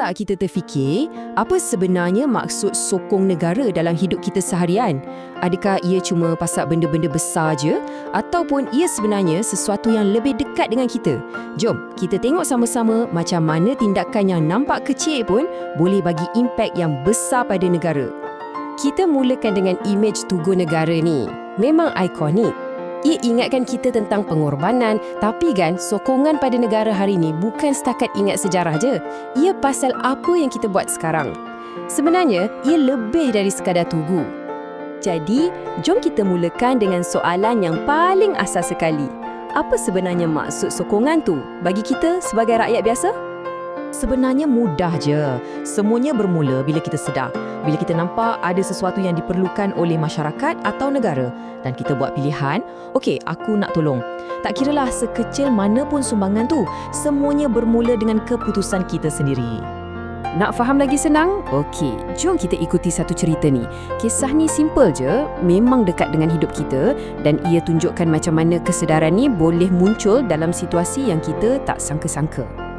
tak kita terfikir apa sebenarnya maksud sokong negara dalam hidup kita seharian? Adakah ia cuma pasal benda-benda besar je ataupun ia sebenarnya sesuatu yang lebih dekat dengan kita? Jom, kita tengok sama-sama macam mana tindakan yang nampak kecil pun boleh bagi impak yang besar pada negara. Kita mulakan dengan imej Tugu Negara ni. Memang ikonik. Ia ingatkan kita tentang pengorbanan, tapi kan sokongan pada negara hari ini bukan setakat ingat sejarah je. Ia pasal apa yang kita buat sekarang. Sebenarnya, ia lebih dari sekadar tugu. Jadi, jom kita mulakan dengan soalan yang paling asas sekali. Apa sebenarnya maksud sokongan tu bagi kita sebagai rakyat biasa? Sebenarnya mudah je. Semuanya bermula bila kita sedar. Bila kita nampak ada sesuatu yang diperlukan oleh masyarakat atau negara dan kita buat pilihan, okey, aku nak tolong. Tak kiralah sekecil mana pun sumbangan tu, semuanya bermula dengan keputusan kita sendiri. Nak faham lagi senang? Okey, jom kita ikuti satu cerita ni. Kisah ni simple je, memang dekat dengan hidup kita dan ia tunjukkan macam mana kesedaran ni boleh muncul dalam situasi yang kita tak sangka-sangka.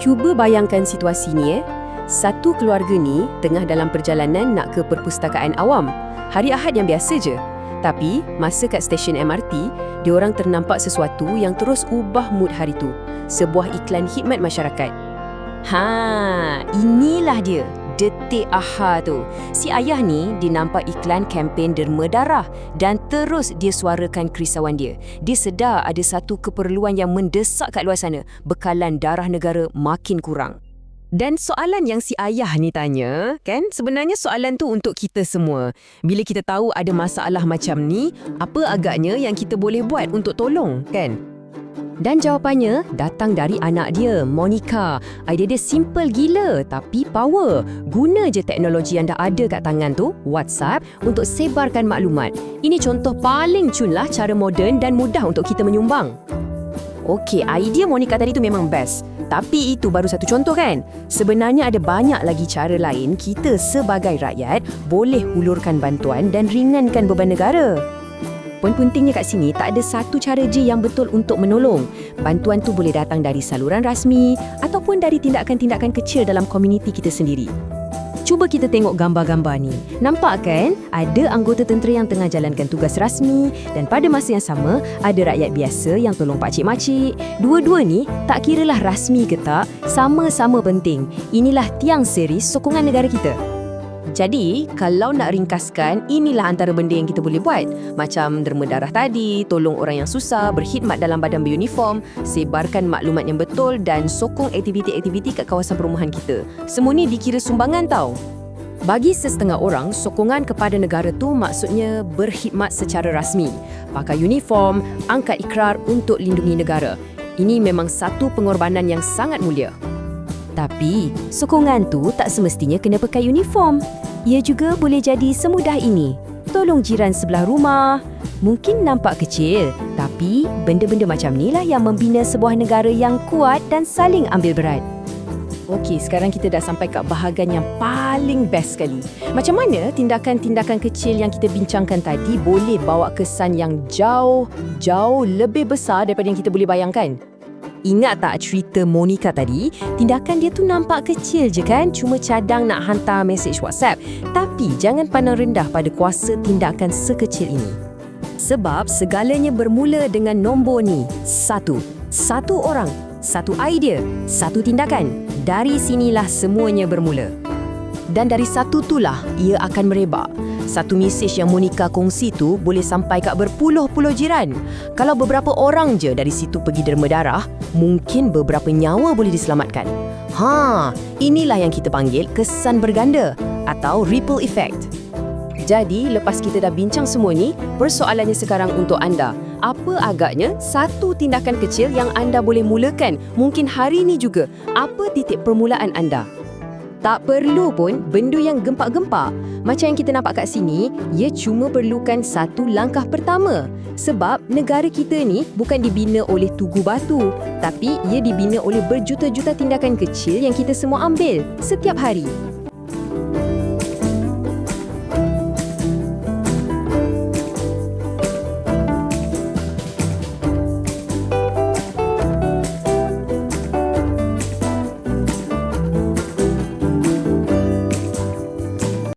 Cuba bayangkan situasi ni eh. Satu keluarga ni tengah dalam perjalanan nak ke perpustakaan awam. Hari Ahad yang biasa je. Tapi masa kat stesen MRT, diorang ternampak sesuatu yang terus ubah mood hari tu. Sebuah iklan khidmat masyarakat. Ha, inilah dia. Detik aha tu. Si ayah ni dinampak iklan kempen derma darah dan terus dia suarakan kerisauan dia. Dia sedar ada satu keperluan yang mendesak kat luar sana. Bekalan darah negara makin kurang. Dan soalan yang si ayah ni tanya, kan? Sebenarnya soalan tu untuk kita semua. Bila kita tahu ada masalah macam ni, apa agaknya yang kita boleh buat untuk tolong, kan? Dan jawapannya datang dari anak dia, Monica. Idea dia simple gila tapi power. Guna je teknologi yang dah ada kat tangan tu, WhatsApp, untuk sebarkan maklumat. Ini contoh paling cun lah cara moden dan mudah untuk kita menyumbang. Okey, idea Monica tadi tu memang best. Tapi itu baru satu contoh kan? Sebenarnya ada banyak lagi cara lain kita sebagai rakyat boleh hulurkan bantuan dan ringankan beban negara. Poin pentingnya kat sini, tak ada satu cara je yang betul untuk menolong. Bantuan tu boleh datang dari saluran rasmi ataupun dari tindakan-tindakan kecil dalam komuniti kita sendiri. Cuba kita tengok gambar-gambar ni. Nampak kan? Ada anggota tentera yang tengah jalankan tugas rasmi dan pada masa yang sama, ada rakyat biasa yang tolong pakcik-makcik. Dua-dua ni, tak kiralah rasmi ke tak, sama-sama penting. Inilah tiang seri sokongan negara kita. Jadi, kalau nak ringkaskan, inilah antara benda yang kita boleh buat. Macam derma darah tadi, tolong orang yang susah, berkhidmat dalam badan beruniform, sebarkan maklumat yang betul dan sokong aktiviti-aktiviti kat kawasan perumahan kita. Semua ni dikira sumbangan tau. Bagi sesetengah orang, sokongan kepada negara tu maksudnya berkhidmat secara rasmi. Pakai uniform, angkat ikrar untuk lindungi negara. Ini memang satu pengorbanan yang sangat mulia. Tapi, sokongan tu tak semestinya kena pakai uniform. Ia juga boleh jadi semudah ini. Tolong jiran sebelah rumah. Mungkin nampak kecil, tapi benda-benda macam inilah yang membina sebuah negara yang kuat dan saling ambil berat. Okey, sekarang kita dah sampai kat bahagian yang paling best sekali. Macam mana tindakan-tindakan kecil yang kita bincangkan tadi boleh bawa kesan yang jauh, jauh lebih besar daripada yang kita boleh bayangkan? Ingat tak cerita Monica tadi? Tindakan dia tu nampak kecil je kan? Cuma cadang nak hantar mesej WhatsApp. Tapi jangan pandang rendah pada kuasa tindakan sekecil ini. Sebab segalanya bermula dengan nombor ni. Satu. Satu orang. Satu idea. Satu tindakan. Dari sinilah semuanya bermula. Dan dari satu itulah ia akan merebak. Satu mesej yang Monica kongsi tu boleh sampai kat berpuluh-puluh jiran. Kalau beberapa orang je dari situ pergi derma darah, mungkin beberapa nyawa boleh diselamatkan. Ha, inilah yang kita panggil kesan berganda atau ripple effect. Jadi, lepas kita dah bincang semua ni, persoalannya sekarang untuk anda. Apa agaknya satu tindakan kecil yang anda boleh mulakan mungkin hari ini juga? Apa titik permulaan anda? Tak perlu pun benda yang gempak-gempak. Macam yang kita nampak kat sini, ia cuma perlukan satu langkah pertama. Sebab negara kita ni bukan dibina oleh tugu batu, tapi ia dibina oleh berjuta-juta tindakan kecil yang kita semua ambil setiap hari.